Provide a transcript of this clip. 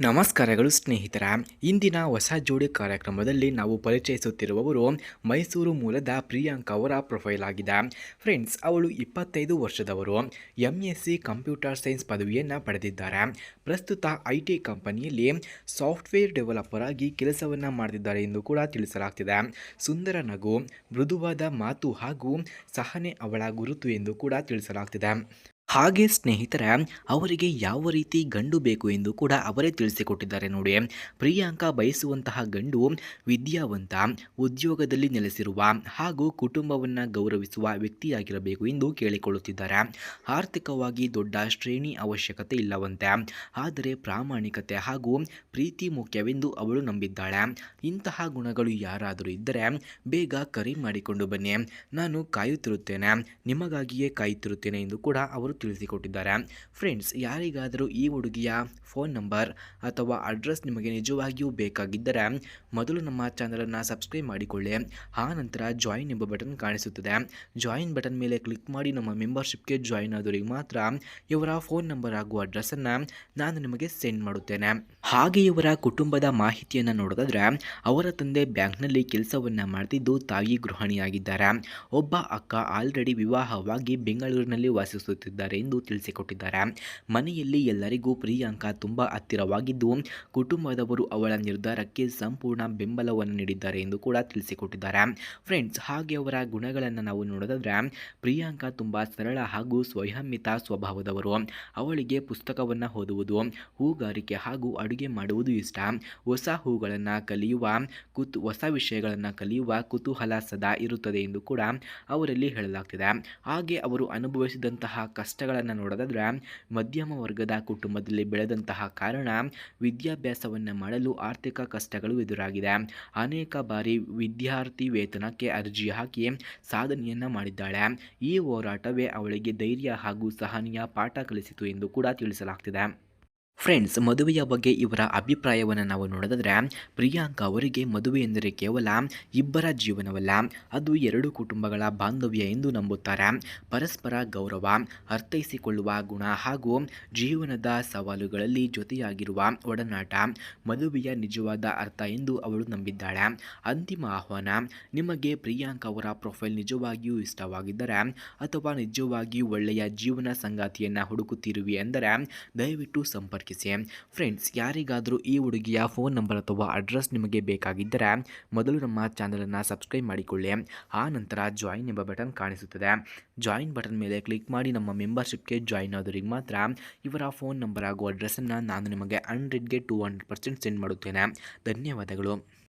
ನಮಸ್ಕಾರಗಳು ಸ್ನೇಹಿತರ. ಇಂದಿನ ಹೊಸ ಜೋಡಿ ಕಾರ್ಯಕ್ರಮದಲ್ಲಿ ನಾವು ಪರಿಚಯಿಸುತ್ತಿರುವವರು ಮೈಸೂರು ಮೂಲದ ಪ್ರಿಯಾಂಕ ಅವರ ಪ್ರೊಫೈಲ್ ಆಗಿದೆ. ಫ್ರೆಂಡ್ಸ್, ಅವಳು ಇಪ್ಪತ್ತೈದು ವರ್ಷದವರು. M S C computer science ಪದವಿಯನ್ನು ಪಡೆದಿದ್ದಾರೆ. ಪ್ರಸ್ತುತ ಐ ಟಿ ಕಂಪನಿಯಲ್ಲಿ ಸಾಫ್ಟ್ವೇರ್ ಡೆವಲಪರ್ ಆಗಿ ಕೆಲಸವನ್ನು ಮಾಡ್ತಿದ್ದಾರೆ ಎಂದು ಕೂಡ ತಿಳಿಸಲಾಗ್ತಿದೆ. ಸುಂದರ ನಗು, ಮೃದುವಾದ ಮಾತು ಹಾಗೂ ಸಹನೆ ಅವಳ ಗುರುತು ಎಂದು ಕೂಡ ತಿಳಿಸಲಾಗ್ತಿದೆ. ಹಾಗೆ ಸ್ನೇಹಿತರ, ಅವರಿಗೆ ಯಾವ ರೀತಿ ಗಂಡು ಬೇಕು ಎಂದು ಕೂಡ ಅವರೇ ತಿಳಿಸಿಕೊಟ್ಟಿದ್ದಾರೆ ನೋಡಿ. ಪ್ರಿಯಾಂಕಾ ಬಯಸುವಂತಹ ಗಂಡು ವಿದ್ಯಾವಂತ, ಉದ್ಯೋಗದಲ್ಲಿ ನೆಲೆಸಿರುವ ಹಾಗೂ ಕುಟುಂಬವನ್ನು ಗೌರವಿಸುವ ವ್ಯಕ್ತಿಯಾಗಿರಬೇಕು ಎಂದು ಕೇಳಿಕೊಳ್ಳುತ್ತಿದ್ದಾರೆ. ಆರ್ಥಿಕವಾಗಿ ದೊಡ್ಡ ಶ್ರೇಣಿ ಅವಶ್ಯಕತೆ ಇಲ್ಲವಂತೆ, ಆದರೆ ಪ್ರಾಮಾಣಿಕತೆ ಹಾಗೂ ಪ್ರೀತಿ ಮುಖ್ಯವೆಂದು ಅವಳು ನಂಬಿದ್ದಾಳೆ. ಇಂತಹ ಗುಣಗಳು ಯಾರಾದರೂ ಇದ್ದರೆ ಬೇಗ ಕರೆ ಮಾಡಿಕೊಂಡು ಬನ್ನಿ. ನಾನು ಕಾಯುತ್ತಿರುತ್ತೇನೆ, ನಿಮಗಾಗಿಯೇ ಕಾಯುತ್ತಿರುತ್ತೇನೆ ಎಂದು ಕೂಡ ಅವರು ತಿಳಿಸಿಕೊಟ್ಟಿದ್ದಾರೆ. ಫ್ರೆಂಡ್ಸ್, ಯಾರಿಗಾದರೂ ಈ ಹುಡುಗಿಯ ಫೋನ್ ನಂಬರ್ ಅಥವಾ ಅಡ್ರೆಸ್ ನಿಮಗೆ ನಿಜವಾಗಿಯೂ ಬೇಕಾಗಿದ್ದರೆ ಮೊದಲು ನಮ್ಮ ಚಾನಲನ್ನು ಸಬ್ಸ್ಕ್ರೈಬ್ ಮಾಡಿಕೊಳ್ಳಿ. ಆ ನಂತರ ಜಾಯಿನ್ ಎಂಬ ಬಟನ್ ಕಾಣಿಸುತ್ತದೆ. ಜಾಯಿನ್ ಬಟನ್ ಮೇಲೆ ಕ್ಲಿಕ್ ಮಾಡಿ ನಮ್ಮ ಮೆಂಬರ್ಶಿಪ್ಗೆ ಜಾಯಿನ್ ಆದವರಿಗೆ ಮಾತ್ರ ಇವರ ಫೋನ್ ನಂಬರ್ ಹಾಗೂ ಅಡ್ರೆಸ್ಸನ್ನು ನಾನು ನಿಮಗೆ ಸೆಂಡ್ ಮಾಡುತ್ತೇನೆ. ಹಾಗೆ ಇವರ ಕುಟುಂಬದ ಮಾಹಿತಿಯನ್ನು ನೋಡೋದಾದರೆ, ಅವರ ತಂದೆ ಬ್ಯಾಂಕ್ನಲ್ಲಿ ಕೆಲಸವನ್ನು ಮಾಡ್ತಿದ್ದು ತಾಯಿ ಗೃಹಿಣಿಯಾಗಿದ್ದಾರೆ. ಒಬ್ಬ ಅಕ್ಕ ಆಲ್ರೆಡಿ ವಿವಾಹವಾಗಿ ಬೆಂಗಳೂರಿನಲ್ಲಿ ವಾಸಿಸುತ್ತಿದ್ದಾರೆ ಎಂದು ತಿಳಿಸಿಕೊಟ್ಟಿದ್ದಾರೆ. ಮನೆಯಲ್ಲಿ ಎಲ್ಲರಿಗೂ ಪ್ರಿಯಾಂಕಾ ತುಂಬ ಹತ್ತಿರವಾಗಿದ್ದು, ಕುಟುಂಬದವರು ಅವಳ ನಿರ್ಧಾರಕ್ಕೆ ಸಂಪೂರ್ಣ ಬೆಂಬಲವನ್ನು ನೀಡಿದ್ದಾರೆ ಎಂದು ಕೂಡ ತಿಳಿಸಿಕೊಟ್ಟಿದ್ದಾರೆ. ಫ್ರೆಂಡ್ಸ್, ಹಾಗೆ ಅವರ ಗುಣಗಳನ್ನು ನಾವು ನೋಡೋದಾದ್ರೆ, ಪ್ರಿಯಾಂಕಾ ತುಂಬ ಸರಳ ಹಾಗೂ ಸ್ವಯಂಮಿತ ಸ್ವಭಾವದವರು. ಅವಳಿಗೆ ಪುಸ್ತಕವನ್ನು ಓದುವುದು, ಹೂಗಾರಿಕೆ ಹಾಗೂ ಅಡುಗೆ ಮಾಡುವುದು ಇಷ್ಟ. ಹೊಸ ಹೂಗಳನ್ನು ಕಲಿಯುವ, ಕುತು, ಹೊಸ ವಿಷಯಗಳನ್ನು ಕಲಿಯುವ ಕುತೂಹಲ ಸದಾ ಇರುತ್ತದೆ ಎಂದು ಕೂಡ ಅವರಲ್ಲಿ ಹೇಳಲಾಗ್ತಿದೆ. ಹಾಗೆ ಅವರು ಅನುಭವಿಸಿದಂತಹ ಕಷ್ಟಗಳನ್ನು ನೋಡೋದಾದ್ರೆ, ಮಧ್ಯಮ ವರ್ಗದ ಕುಟುಂಬದಲ್ಲಿ ಬೆಳೆದಂತಹ ಕಾರಣ ವಿದ್ಯಾಭ್ಯಾಸವನ್ನು ಮಾಡಲು ಆರ್ಥಿಕ ಕಷ್ಟಗಳು ಎದುರಾಗಿದೆ. ಅನೇಕ ಬಾರಿ ವಿದ್ಯಾರ್ಥಿ ವೇತನಕ್ಕೆ ಅರ್ಜಿ ಹಾಕಿ ಸಾಧನೆಯನ್ನು ಮಾಡಿದ್ದಾಳೆ. ಈ ಹೋರಾಟವೇ ಅವಳಿಗೆ ಧೈರ್ಯ ಹಾಗೂ ಸಹನೀಯ ಪಾಠ ಕಲಿಸಿತು ಎಂದು ಕೂಡ ತಿಳಿಸಲಾಗ್ತಿದೆ. ಫ್ರೆಂಡ್ಸ್ ಮದುವೆಯ ಬಗ್ಗೆ ಇವರ ಅಭಿಪ್ರಾಯವನ್ನು ನಾವು ನೋಡೋದಾದರೆ, ಪ್ರಿಯಾಂಕಾ ಅವರಿಗೆ ಮದುವೆ ಎಂದರೆ ಕೇವಲ ಇಬ್ಬರ ಜೀವನವಲ್ಲ, ಅದು ಎರಡು ಕುಟುಂಬಗಳ ಬಾಂಧವ್ಯ ಎಂದು ನಂಬುತ್ತಾರೆ. ಪರಸ್ಪರ ಗೌರವ, ಅರ್ಥೈಸಿಕೊಳ್ಳುವ ಗುಣ ಹಾಗೂ ಜೀವನದ ಸವಾಲುಗಳಲ್ಲಿ ಜೊತೆಯಾಗಿರುವ ಒಡನಾಟ, ಮದುವೆಯ ನಿಜವಾದ ಅರ್ಥ ಎಂದು ಅವಳು ನಂಬಿದ್ದಾಳೆ. ಅಂತಿಮ ಆಹ್ವಾನ, ನಿಮಗೆ ಪ್ರಿಯಾಂಕಾ ಅವರ ಪ್ರೊಫೈಲ್ ನಿಜವಾಗಿಯೂ ಇಷ್ಟವಾಗಿದ್ದರೆ ಅಥವಾ ನಿಜವಾಗಿಯೂ ಒಳ್ಳೆಯ ಜೀವನ ಸಂಗಾತಿಯನ್ನು ಹುಡುಕುತ್ತಿರುವಿ ಎಂದರೆ ದಯವಿಟ್ಟು ಸಂಪರ್ಕಿಸಿ. ಫ್ರೆಂಡ್ಸ್ ಯಾರಿಗಾದರೂ ಈ ಹುಡುಗಿಯ ಫೋನ್ ನಂಬರ್ ಅಥವಾ ಅಡ್ರೆಸ್ ನಿಮಗೆ ಬೇಕಾಗಿದ್ದರೆ ಮೊದಲು ನಮ್ಮ ಚಾನಲನ್ನು ಸಬ್ಸ್ಕ್ರೈಬ್ ಮಾಡಿಕೊಳ್ಳಿ. ಆ ನಂತರ ಜಾಯಿನ್ ಎಂಬ ಬಟನ್ ಕಾಣಿಸುತ್ತದೆ. ಜಾಯಿನ್ ಬಟನ್ ಮೇಲೆ ಕ್ಲಿಕ್ ಮಾಡಿ ನಮ್ಮ ಮೆಂಬರ್ಶಿಪ್ಗೆ ಜಾಯಿನ್ ಆದವರಿಗೆ ಮಾತ್ರ ಇವರ ಫೋನ್ ನಂಬರ್ ಹಾಗೂ ಅಡ್ರೆಸ್ಸನ್ನು ನಾನು ನಿಮಗೆ ಹಂಡ್ರೆಡ್ಗೆ ಟೂ ಹಂಡ್ರೆಡ್ ಪರ್ಸೆಂಟ್ ಸೆಂಡ್ ಮಾಡುತ್ತೇನೆ. ಧನ್ಯವಾದಗಳು.